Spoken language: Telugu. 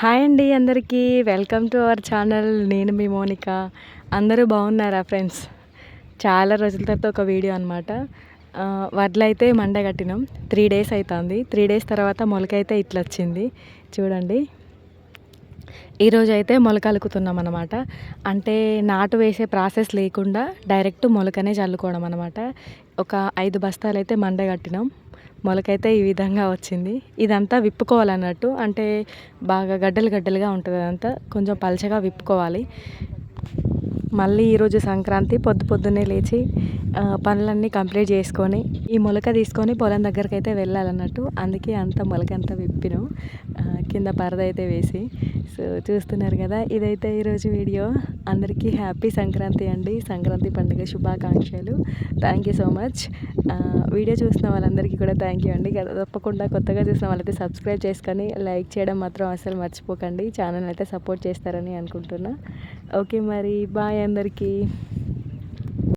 హాయ్ అండి అందరికీ. Welcome to our channel. నేను మీ మోనిక. అందరూ బాగున్నారా ఫ్రెండ్స్? చాలా రోజుల తర్వాత ఒక వీడియో అనమాట వడ్లు అయితే మండగట్టినాం త్రీ డేస్ అవుతుంది త్రీ డేస్ తర్వాత మొలకైతే ఇట్లా వచ్చింది చూడండి. ఈరోజు అయితే మొలక అలుకుతున్నాం అనమాట అంటే నాటు వేసే ప్రాసెస్ లేకుండా డైరెక్ట్ మొలకనే చల్లుకోవడం అనమాట ఒక ఐదు బస్తాలు అయితే మండ కట్టినాం. మొలకైతే ఈ విధంగా వచ్చింది. ఇదంతా విప్పుకోవాలన్నట్టు అంటే బాగా గడ్డలు గడ్డలుగా ఉంటుంది అదంతా కొంచెం పలచగా విప్పుకోవాలి. మళ్ళీ ఈరోజు సంక్రాంతి పొద్దు పొద్దున్నే లేచి పనులన్నీ కంప్లీట్ చేసుకొని ఈ మొలక తీసుకొని పొలం దగ్గరికి అయితే వెళ్ళాలన్నట్టు అందుకే అంత మొలక అంతా విప్పినాం కింద పరద అయితే వేసి సో చూస్తున్నారు కదా. ఇదైతే ఈరోజు వీడియో. అందరికీ హ్యాపీ సంక్రాంతి అండి. సంక్రాంతి పండుగ శుభాకాంక్షలు. Thank you so much video చూసిన వాళ్ళందరికీ కూడా థ్యాంక్ యూ అండి. తప్పకుండా కొత్తగా చూసిన వాళ్ళైతే సబ్స్క్రైబ్ చేసుకొని లైక్ చేయడం మాత్రం అసలు మర్చిపోకండి. ఛానల్ అయితే సపోర్ట్ చేస్తారని అనుకుంటున్నా. ఓకే మరి బాయ్ అందరికీ.